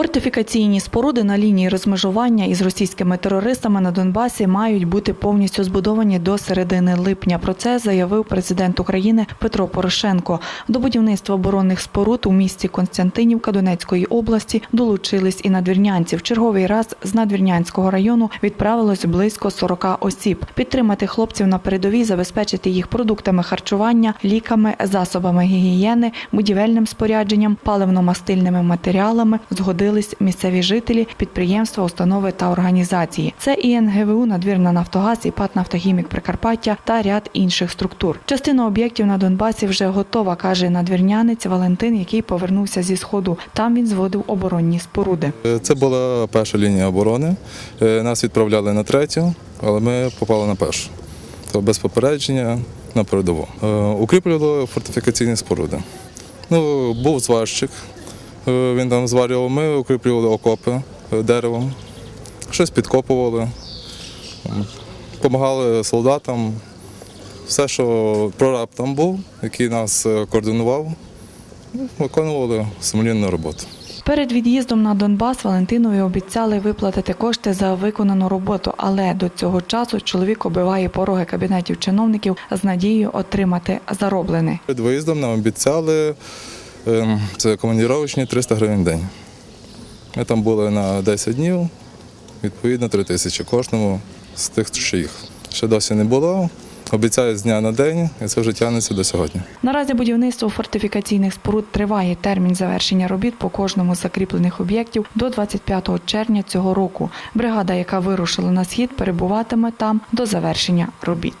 Фортифікаційні споруди на лінії розмежування із російськими терористами на Донбасі мають бути повністю збудовані до середини липня. Про це заявив президент України Петро Порошенко. До будівництва оборонних споруд у місті Константинівка Донецької області долучились і надвірнянці. В черговий раз з надвірнянського району відправилось близько 40 осіб. Підтримати хлопців на передовій, забезпечити їх продуктами харчування, ліками, засобами гігієни, будівельним спорядженням, паливно-мастильними матеріалами згодились місцеві жителі, підприємства, установи та організації. Це і НГВУ, надвірна Нафтогаз, і ПАТ «Нафтохімік Прикарпаття та ряд інших структур. Частина об'єктів на Донбасі вже готова, каже надвірнянець Валентин, який повернувся зі сходу. Там він зводив оборонні споруди. Е, Це була перша лінія оборони. Е, Нас відправляли на третю, але ми попали на першу. То без попередження на передову. Е, Укріплювали фортифікаційні споруди. Ну, був зварщик, е, він там зварював, ми укріплювали окопи е, деревом, щось підкопували, допомагали солдатам. Все, що прораб там був, який нас е, координував, ну, виконували сумлінну роботу. Перед від'їздом на Донбас Валентинові обіцяли виплатити кошти за виконану роботу, але до цього часу чоловік оббиває пороги кабінетів чиновників з надією отримати зароблене. Перед виїздом нам обіцяли це командіровочні 300 гривень в день. Ми там були на 10 днів, відповідно 3 тисячі кожному з тих, що їх. Ще досі не було. Обіцяють з дня на день, і це вже тягнеться до сьогодні. Наразі будівництво фортифікаційних споруд триває. Термін завершення робіт по кожному з закріплених об'єктів до 25 червня цього року. Бригада, яка вирушила на схід, перебуватиме там до завершення робіт.